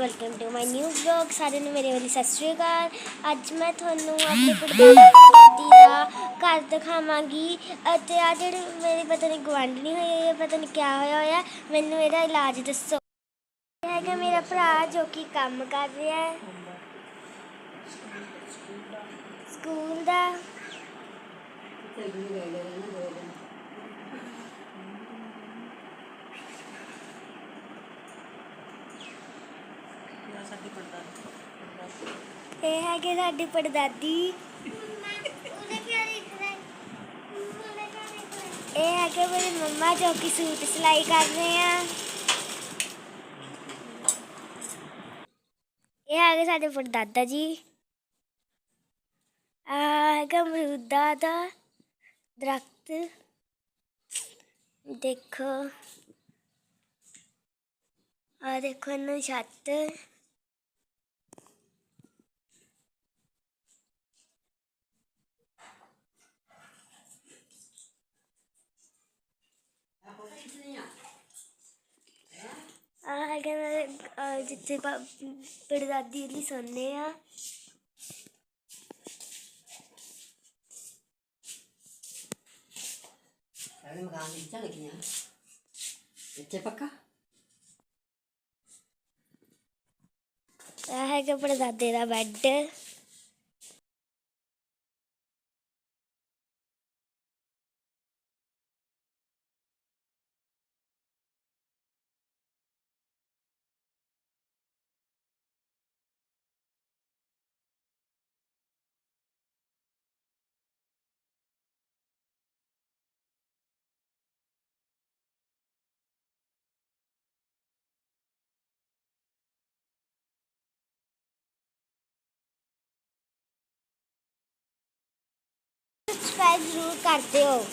Welcome to my new vlog ਸਾਰਿਆਂ ਨੂੰ ਮੇਰੇ ਵੱਲੋਂ ਸਤਿ ਸ਼੍ਰੀ ਅਕਾਲ। ਅੱਜ ਮੈਂ ਤੁਹਾਨੂੰ ਆਪਣੇ ਪੜਦਾਦੀ ਦਾ ਘਰ ਦਿਖਾਵਾਂਗੀ ਅਤੇ ਆ ਜਿਹੜੇ ਮੇਰੀ ਪਤਾ ਨਹੀਂ ਗਵਾਂਢਣੀ ਹੋਈ ਹੈ ਪਤਾ ਨਹੀਂ ਕਿਆ ਹੋਇਆ ਹੋਇਆ ਮੈਨੂੰ ਇਹਦਾ ਇਲਾਜ ਦੱਸੋ। ਇਹ ਹੈਗਾ ਮੇਰਾ ਭਰਾ ਜੋ ਕਿ ਕੰਮ ਕਰ ਰਿਹਾ ਹੈ। ਸਕੂਲ ਦਾ ਇਹ ਹੈਗੇ ਸਾਡੀ ਪੜਦਾਦੀ। ਇਹ ਹੈਗੇ ਮੇਰੇ ਮੰਮਾ ਜੋ ਕਿ ਸੂਟ ਸਿਲਾਈ ਕਰ ਰਹੇ ਆ। ਇਹ ਹੈਗੇ ਸਾਡੇ ਪੜਦਾਦਾ ਜੀ। ਆ ਹੈਗਾ ਅਮਰੂਦਾ ਦਾ ਦਰਖਤ। ਦੇਖੋ। ਆ ਦੇਖੋ ਇਹਨੂੰ ਛੱਤ ਆ ਹੈਗਾ ਮੇਰੇ, ਅਹ, ਜਿੱਥੇ ਪੜਦਾਦੀ ਲਈ ਸੌਂਦੇ ਆ। ਸਾਡੇ ਮਕਾਨ ਦੀ ਇੱਟਾਂ ਲੱਗੀਆਂ। ਇੱਥੇ ਪੱਕਾ? ਆ ਹੈਗਾ ਪੜਦਾਦੇ ਦਾ ਬੈੱਡ। Rádio Cartel.